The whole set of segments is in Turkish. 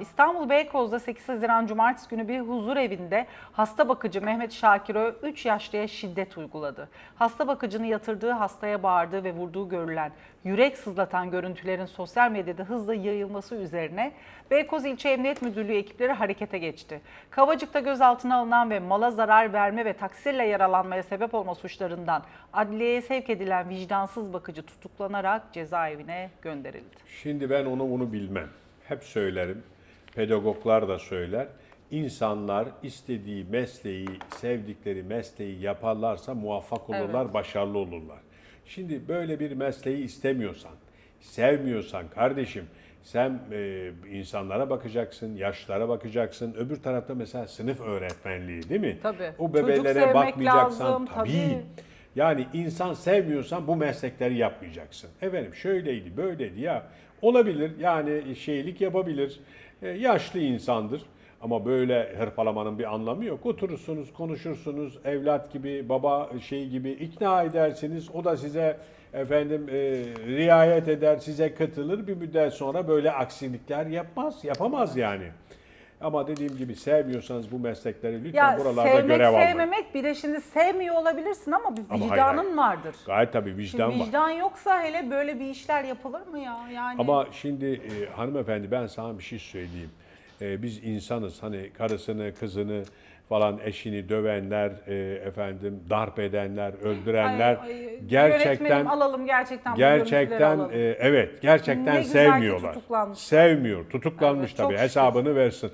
İstanbul Beykoz'da 8 Haziran Cumartesi günü bir huzur evinde hasta bakıcı Mehmet Şakir Ö 3 yaşlıya şiddet uyguladı. Hasta bakıcını yatırdığı hastaya bağırdığı ve vurduğu görülen yürek sızlatan görüntülerin sosyal medyada hızla yayılması üzerine Beykoz İlçe Emniyet Müdürlüğü ekipleri harekete geçti. Kavacık'ta gözaltına alınan ve mala zarar verme ve taksirle yaralanmaya sebep olma suçlarından adliyeye sevk edilen vicdansız bakıcı tutuklanarak cezaevine gönderildi. Şimdi ben onu bunu bilmem. Hep söylerim. Pedagoglar da söyler. İnsanlar istediği mesleği, sevdikleri mesleği yaparlarsa muvaffak olurlar, başarılı olurlar. Şimdi böyle bir mesleği istemiyorsan, sevmiyorsan kardeşim sen e, insanlara bakacaksın, yaşlara bakacaksın. Öbür tarafta mesela sınıf öğretmenliği değil mi? Tabii. O bebelere sevmek bakmayacaksan lazım, tabii. tabii. Yani insan sevmiyorsan bu meslekleri yapmayacaksın. Efendim şöyleydi, böyleydi ya. Olabilir yani şeylik yapabilir. E, yaşlı insandır. Ama böyle hırpalamanın bir anlamı yok. Oturursunuz, konuşursunuz, evlat gibi, baba şey gibi ikna edersiniz. O da size efendim e, riayet eder, size katılır. Bir müddet sonra böyle aksilikler yapmaz, yapamaz yani. Ama dediğim gibi sevmiyorsanız bu meslekleri lütfen buralarda sevmek görev almayın. sevmemek bir de şimdi sevmiyor olabilirsin ama bir Ama hayır, vicdanın hayır. vardır. Gayet tabii Şimdi vicdan var. vicdan yoksa hele böyle bir işler yapılır mı ya? Yani Ama şimdi e, hanımefendi ben sana bir şey söyleyeyim. E, biz insanız hani karısını, kızını falan eşini dövenler, e, efendim darp edenler, öldürenler Ay, ay, gerçekten alalım gerçekten gerçekten alalım. e, evet gerçekten Ne sevmiyorlar. Sevmiyor. Tutuklanmış Evet, tabii. şükür. Hesabını versin.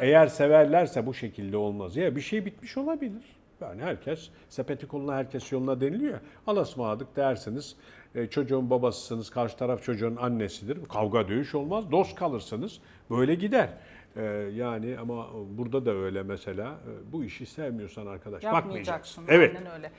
Eğer severlerse bu şekilde olmaz. Ya bir şey bitmiş olabilir. Yani herkes sepeti koluna herkes yoluna deniliyor. ya. Alasmadık dersiniz. E, çocuğun babasısınız, karşı taraf çocuğun annesidir. Kavga dövüş olmaz. Dost kalırsınız. Böyle gider. E, yani ama burada da öyle mesela. E, bu işi sevmiyorsan arkadaş bakmayacaksın. yapmayacaksın. Evet. Aynen öyle.